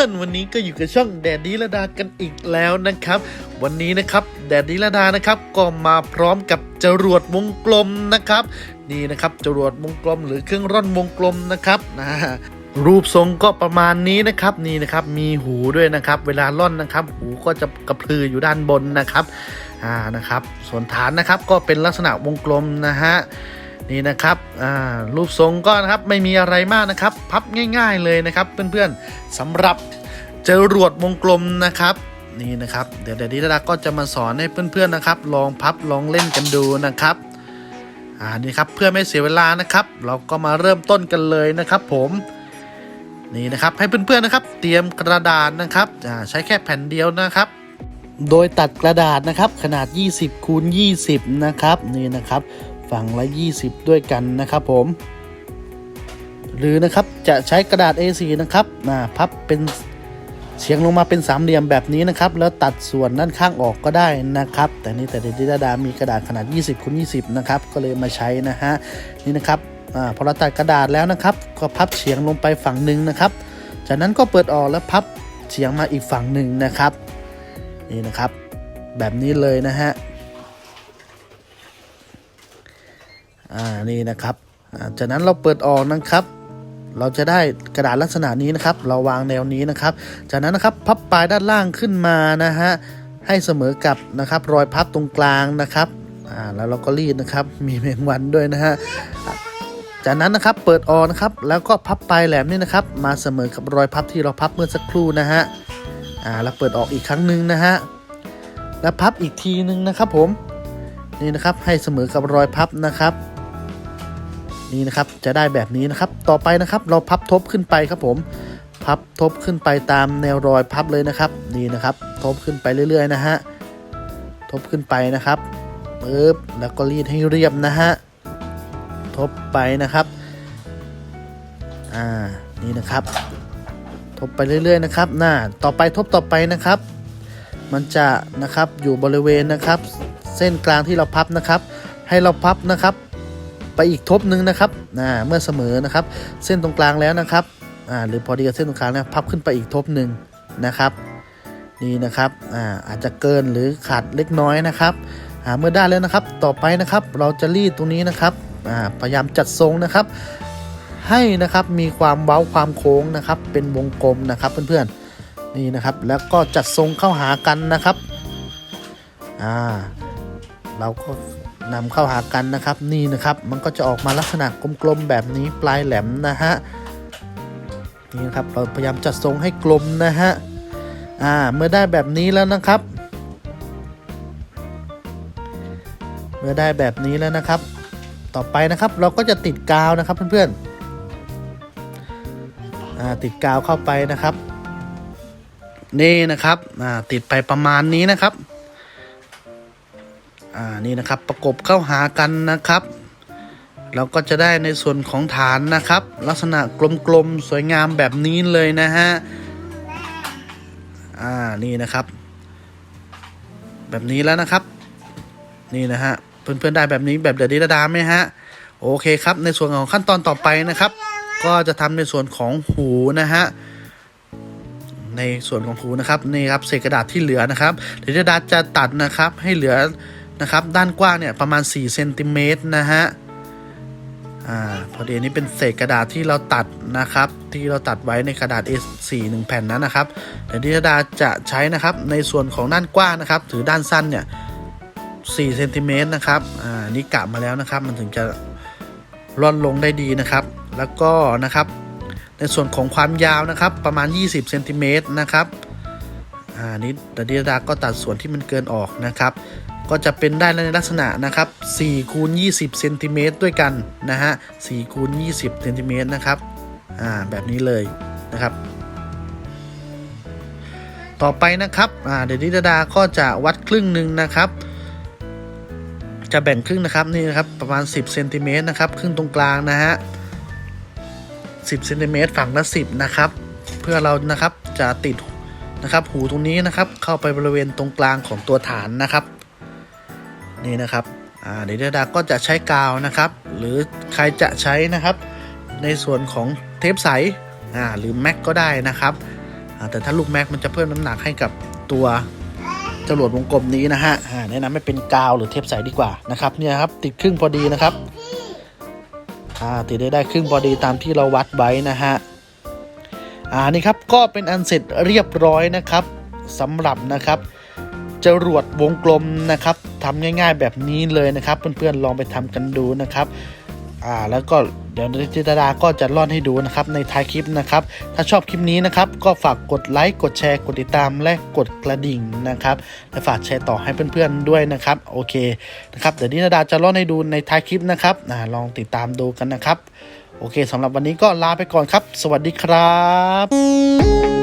อนวันนี้ก็อยู่กับช่องแดดดีละดากันอีกแล้วนะครับ วันนี้นะครับแดดดีละดานะครับก็มาพร้อมกับจรวดวงกลมนะครับ นี่นะครับจรวดวงกลมหรือเครื่องร่อนวงกลมนะครับนะรูปทรงก็ประมาณนี้นะครับนี่นะครับมีหูด้วยนะครับ เวลาล่อนนะครับ หูก็จะกระพืออยู่ด้านบนนะครับอ่านะครับ ส่วนฐานนะครับก็เป็นลักษณะวงกลมนะฮะ นี่นะครับรูปทรงก็นะครับไม่มีอะไรมากนะครับ พับง่าย ๆเลยนะครับ เพื่อนๆสำหรับจรวดวงกลมนะครับนี่นะครับ เดี๋ยวเดี๋ยวดิดาก็จะมาสอนให้เพื่อนๆนะครับ ลองพับลองเล่นกันดูนะครับอ่านี่ครับเพื่อไม่เสียเวลานะครับ เราก็มาเริ่มต้นกันเลยนะครับผมนี่นะครับให้เพื่อนๆนะครับ เตรียมกระดาษนะครับอ่าใช้แค่แผ่นเดียวนะครับ โดยตัดกระดาษนะครับขนาด 20คูณ20 นะครับนี่นะครับ ฝั่งละ 20 ด้วยกันนะครับผม หรือนะครับจะใช้กระดาษ A4 นะครับอ่าพับเป็นเฉียงลงมาเป็นสามเหลี่ยมแบบนี้นะครับ แล้วตัดส่วนด้านข้างออกก็ได้นะครับ แต่นี่แต่เดดิดาดามีกระดาษขนาด 20คูณ20 นะครับ ก็เลยมาใช้นะฮะนี่นะครับอาพอเราตัดกระดาษแล้วนะครับ ก็พับเฉียงลงไปฝั่งหนึ่งนะครับ จากนั้นก็เปิดออกแล้วพับเฉียงมาอีกฝั่งหนึ่งนะครับ นี่นะครับ แบบนี้เลยนะฮะ อ่านี่นะครับจากนั้นเราเปิดออกนะครับ เราจะได้กระดาษลักษณะนี้นะครับ เราวางแนวนี้นะครับ จากนั้นนะครับพับปลายด้านล่างขึ้นมานะฮะให้เสมอกับนะครับรอยพับตรงกลางนะครับอ่าแล้วเราก็รีดนะครับ มีแมงวันด้วยนะฮะจากนั้นนะครับเปิดออกนะครับ แล้วก็พับปลายแหลมนี่นะครับ มาเสมอกับรอยพับที่เราพับเมื่อสักครู่นะฮะอ่าแล้วเปิดออกอีกครั้งหนึ่งนะฮะแล้วพับอีกทีนึงนะครับผมนี่นะครับให้เสมอกับรอยพับนะครับ นี่นะครับ จะได้แบบนี้นะครับ ต่อไปนะครับเราพับทบขึ้นไปครับผม พับทบขึ้นไปตามแนวรอยพับเลยนะครับ นี่นะครับ ทบขึ้นไปเรื่อย ๆ นะฮะ ทบขึ้นไปนะครับปึ๊บแล้วก็รีดให้เรียบนะฮะ ทบไปนะครับ อ่า นี่นะครับ ทบไปเรื่อย ๆ นะครับ หน้า ต่อไปทบต่อไปนะครับ มันจะนะครับ อยู่บริเวณนะครับ เส้นกลางที่เราพับนะครับ ให้เราพับนะครับ ไปอีกทบหนึ่งนะครับอ่าเมื่อเสมอนะครับ เส้นตรงกลางแล้วนะครับอ่าหรือพอดีกับเส้นตรงกลางนะพับขึ้นไปอีกทบหนึ่งนะครับนี่นะครับอ่าอาจจะเกินหรือขาดเล็กน้อยนะครับอ่าเมื่อได้แล้วนะครับ ต่อไปนะครับเราจะรีดตรงนี้นะครับอ่าพยายามจัดทรงนะครับ ให้นะครับมีความเว้าความโค้งนะครับ เป็นวงกลมนะครับเพื่อนๆนี่นะครับ แล้วก็จัดทรงเข้าหากันนะครับอ่าเราก็ นำเข้าหากันนะครับนี่นะครับมันก็จะออกมาลักษณะกลมๆแบบนี้ปลายแหลมนะฮะนี่นะครับเราพยายามจัดทรงให้กลมนะฮะอ่าเมื่อได้แบบนี้แล้วนะครับ เมื่อได้แบบนี้แล้วนะครับ ต่อไปนะครับเราก็จะติดกาวนะครับเพื่อนๆอ่าติดกาวเข้าไปนะครับ นี่นะครับอ่าติดไปประมาณนี้นะครับ อ่านี่นะครับประกบเข้าหากันนะครับ เราก็จะได้ในส่วนของฐานนะครับ ลักษณะกลมๆสวยงามแบบนี้เลยนะฮะอ่านี่นะครับ แบบนี้แล้วนะครับ นี่นะฮะเพื่อนๆได้แบบนี้แบบเดือดดีระดาไหมฮะโอเคครับ ในส่วนของขั้นตอนต่อไปนะครับ ก็จะทำในส่วนของหูนะฮะในส่วนของหูนะครับนี่ครับเศษกระดาษที่เหลือนะครับเดี๋ยวดาจะตัดนะครับให้เหลือ นะครับ ด้านกว้างเนี่ยประมาณ4เซนติเมตรนะฮะอ่าพอดีอันนี้เป็นเศษกระดาษที่เราตัดนะครับ ที่เราตัดไว้ในกระดาษ A4 1แผ่นนั้นนะครับเดี๋ยวดิดาจะใช้นะครับในส่วนของด้านกว้างนะครับถือด้านสั้นเนี่ย4เซนติเมตรนะครับอ่านี่กะมาแล้วนะครับมันถึงจะร่อนลงได้ดีนะครับ แล้วก็นะครับในส่วนของความยาวนะครับประมาณ 20เซนติเมตรนะครับอ่านี้ดัดีดาก็ตัดส่วนที่มันเกินออกนะครับ ก็จะเป็นได้ในลักษณะนะครับ4คูณ20เซนติเมตรด้วยกันนะฮะ4คูณ20เซนติเมตรนะครับอ่าแบบนี้เลยนะครับ ต่อไปนะครับอ่าเดยวดิดาดาก็จะวัดครึ่งหนึ่งนะครับ จะแบ่งครึ่งนะครับนี่นะครับประมาณ 10เซนติเมตรนะครับครึ่งตรงกลางนะฮะ10เซนติเมตรฝั่งละ 10นะครับเพื่อเรานะครับจะติดนะครับหูตรงนี้นะครับเข้าไปบริเวณตรงกลางของตัวฐานนะครับ นี่นะครับเดี๋ยวดาก็จะใช้กาวนะครับ หรือใครจะใช้นะครับ ในส่วนของเทปใสหรือแม็กก็ได้นะครับ แต่ถ้าลูกแม็กมันจะเพิ่มน้ำหนักให้กับตัวจรวดวงกลมนี้นะฮะแนะนำให้เป็นกาวหรือเทปใสดีกว่านะครับเนี่ยครับติดครึ่งพอดีนะครับติดได้ได้ครึ่งพอดีตามที่เราวัดไว้นะฮะอ่านี่ครับก็เป็นอันเสร็จเรียบร้อยนะครับสำหรับนะครับจรวดวงกลมนะครับ ทำง่าย ๆ แบบนี้เลยนะครับ เพื่อนๆลองไปทำกันดูนะครับอ่าแล้วก็เดี๋ยวจิตดาก็จะล่อนให้ดูนะครับในท้ายคลิปนะครับ ถ้าชอบคลิปนี้นะครับ ก็ฝากกดไลค์กดแชร์กดติดตามและกดกระดิ่งนะครับและฝากแชร์ต่อให้เพื่อนๆด้วยนะครับโอเคนะครับเดี๋ยวนิตดาจะล่อนให้ดูในท้ายคลิปนะครับอ่าลองติดตามดูกันนะครับ โอเคสำหรับวันนี้ก็ลาไปก่อนครับ สวัสดีครับ